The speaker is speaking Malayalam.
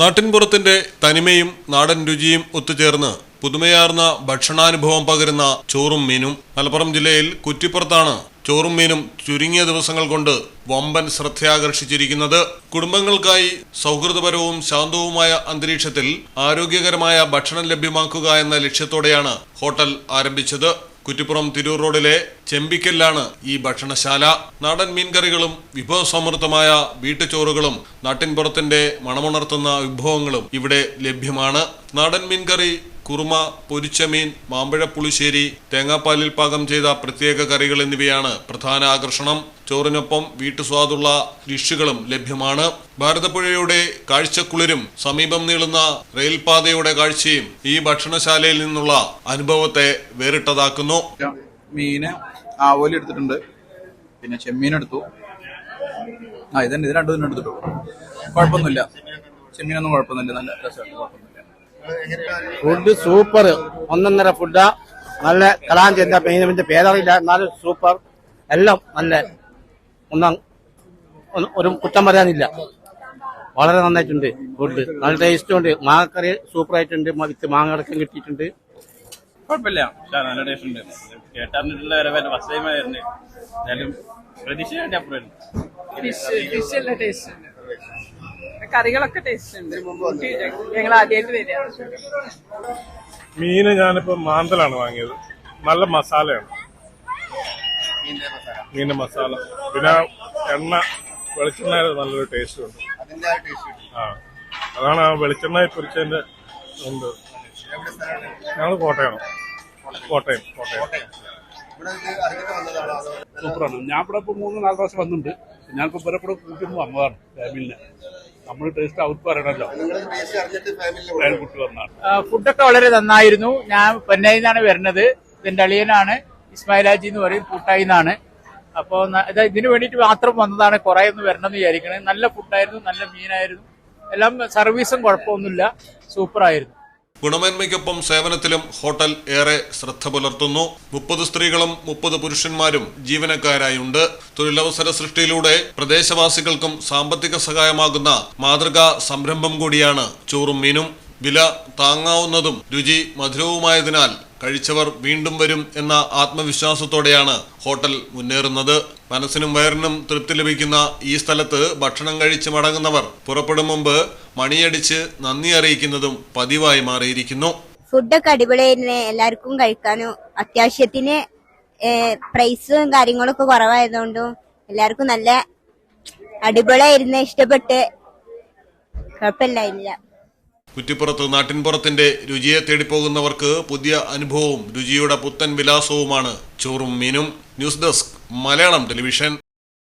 നാട്ടിൻപുറത്തിന്റെ തനിമയും നാടൻ രുചിയും ഒത്തുചേർന്ന് പുതുമയാർന്ന ഭക്ഷണാനുഭവം പകരുന്ന ചോറും മീനും മലപ്പുറം ജില്ലയിൽ കുറ്റിപ്പുറത്താണ് ചോറും മീനും ചുരുങ്ങിയ ദിവസങ്ങൾ കൊണ്ട് വമ്പൻ ശ്രദ്ധയാകർഷിച്ചിരിക്കുന്നത്. കുടുംബങ്ങൾക്കായി സൗഹൃദപരവും ശാന്തവുമായ അന്തരീക്ഷത്തിൽ ആരോഗ്യകരമായ ഭക്ഷണം ലഭ്യമാക്കുക എന്ന ലക്ഷ്യത്തോടെയാണ് ഹോട്ടൽ ആരംഭിച്ചത്. കുറ്റിപ്പുറം തിരൂർ റോഡിലെ ചെമ്പിക്കലിലാണ് ഈ ഭക്ഷണശാല. നാടൻ മീൻകറികളും വിഭവസമൃദ്ധമായ വീട്ടുചോറുകളും നാട്ടിൻപുറത്തിന്റെ മണമുണർത്തുന്ന വിഭവങ്ങളും ഇവിടെ ലഭ്യമാണ്. നാടൻ മീൻകറി കുറുമ പൊരിച്ചമീൻ മീൻ മാമ്പഴ തേങ്ങാപ്പാലിൽ പാകം ചെയ്ത പ്രത്യേക കറികൾ എന്നിവയാണ് പ്രധാന ആകർഷണം. ചോറിനൊപ്പം വീട്ടുസ്വാദുള്ള ഡിഷുകളും ലഭ്യമാണ്. ഭാരതപ്പുഴയുടെ കാഴ്ചക്കുളിരും സമീപം നീളുന്ന റെയിൽപാതയുടെ കാഴ്ചയും ഈ ഭക്ഷണശാലയിൽ നിന്നുള്ള അനുഭവത്തെ വേറിട്ടതാക്കുന്നു. മീന് ആവോലി എടുത്തിട്ടുണ്ട്. പിന്നെ ചെമ്മീൻ എടുത്തു. ആ ഇതന്നെ ഇത് രണ്ടു തന്നെ എടുത്തിട്ടുള്ളൂ. കുഴപ്പമൊന്നുമില്ല. ചെമ്മീനൊന്നും കുഴപ്പമൊന്നുമില്ല. നല്ല രസമായിട്ട് കുഴപ്പമൊന്നുമില്ല ഫുഡ് സൂപ്പർ ഒന്നൊന്നര ഫുഡ് നല്ല കലാഞ്ചി എന്താ മീനിന്റെ പേരറിയില്ല. എന്നാലും സൂപ്പർ എല്ലാം നല്ല. ഒന്നാം ഒരു കുറ്റം പറയാനില്ല. വളരെ നന്നായിട്ടുണ്ട് ഫുഡ് നല്ല ടേസ്റ്റും ഉണ്ട്. മാങ്ങക്കറി സൂപ്പർ ആയിട്ടുണ്ട്. വിത്ത് മാങ്ങ അടക്കം കിട്ടിയിട്ടുണ്ട്. കുഴപ്പമില്ല. നല്ല ടേസ്റ്റ് ഉണ്ട്. കേട്ടറിഞ്ഞിട്ടുള്ള വരവേല ഫസ്റ്റ് ടൈം ആയിരുന്നു. അപ്പുറം ടേസ്റ്റ് കറികളൊക്കെ ടേസ്റ്റ് ഉണ്ട്. ഞങ്ങൾ ആദ്യമായിട്ട് വരിക. മീന് ഞാനിപ്പോ മാന്തലാണ് വാങ്ങിയത്. നല്ല മസാലയാണ്. മീനിന്റെ മസാല. പിന്നെ എണ്ണ വെളിച്ചെണ്ണ നല്ലൊരു ടേസ്റ്റ് ഉണ്ട്. ആ അതാണ് ആ വെളിച്ചെണ്ണ പൊരിച്ചതിന്റെ ഉണ്ട് ഞങ്ങൾ കോട്ടയം കോട്ടയം കോട്ടയം. സൂപ്പറാണ്. ഞാൻ ഇവിടെ ഇപ്പൊ മൂന്ന് നാല് പ്രാവശ്യം വന്നിട്ടുണ്ട്. ഞാനിപ്പോ ഇവരെ കൂടെ കൂട്ടിന്ന് വന്നതാണ് ഫാമിലിനെ. നമ്മൾ ടേസ്റ്റ് അവർക്ക് പറയണല്ലോ. വന്നാണ് ഫുഡൊക്കെ വളരെ നന്നായിരുന്നു. ഞാൻ പൊന്നയിൽ നിന്നാണ് വരുന്നത്. ഇതിന്റെ അളിയനാണ്. ഇസ്മായിലാജി എന്ന് പറയും കൂട്ടായി നിന്നാണ് അപ്പോൾ ഇതിനു വേണ്ടിയിട്ട് മാത്രം വന്നതാണ് കുറെ ഒന്ന് വരണം എന്ന് വിചാരിക്കണേ. നല്ല ഫുഡായിരുന്നു നല്ല മീനായിരുന്നു. എല്ലാം സർവീസും കുഴപ്പമൊന്നുമില്ല. സൂപ്പറായിരുന്നു ഗുണമേന്മയ്ക്കൊപ്പം സേവനത്തിലും ഹോട്ടൽ ഏറെ ശ്രദ്ധ പുലർത്തുന്നു. മുപ്പത് സ്ത്രീകളും മുപ്പത് പുരുഷന്മാരും ജീവനക്കാരായുണ്ട്. തൊഴിലവസര സൃഷ്ടിയിലൂടെ പ്രദേശവാസികൾക്കും സാമ്പത്തിക സഹായമാകുന്ന മാതൃകാ സംരംഭം കൂടിയാണ് ചോറും മീനും. വില താങ്ങാവുന്നതും രുചി മധുരവുമായതിനാൽ കഴിച്ചവർ വീണ്ടും വരും എന്ന ആത്മവിശ്വാസത്തോടെയാണ് ഹോട്ടൽ മുന്നേറുന്നത്. മനസ്സിനും വയറിനും തൃപ്തി ലഭിക്കുന്ന ഈ സ്ഥലത്ത് ഭക്ഷണം കഴിച്ച് മടങ്ങുന്നവർ പുറപ്പെടും മുമ്പ് മണിയടിച്ച് നന്ദി അറിയിക്കുന്നതും പതിവായി മാറിയിരിക്കുന്നു. ഫുഡൊക്കെ അടിപൊളിയായിരുന്നു എല്ലാവർക്കും കഴിക്കാനും അത്യാവശ്യത്തിന് പ്രൈസും കാര്യങ്ങളൊക്കെ കുറവായതുകൊണ്ടും എല്ലാവർക്കും നല്ല അടിപൊളിയായിരുന്നു ഇഷ്ടപ്പെട്ട് കുഴപ്പമില്ലായിരുന്നില്ല. കുറ്റിപ്പുറത്ത് നാട്ടിൻപുറത്തിന്റെ രുചിയെ തേടിപ്പോകുന്നവർക്ക് പുതിയ അനുഭവവും രുചിയുടെ പുത്തൻ വിലാസവുമാണ് ചോറും മീനും. News desk Malayalam television.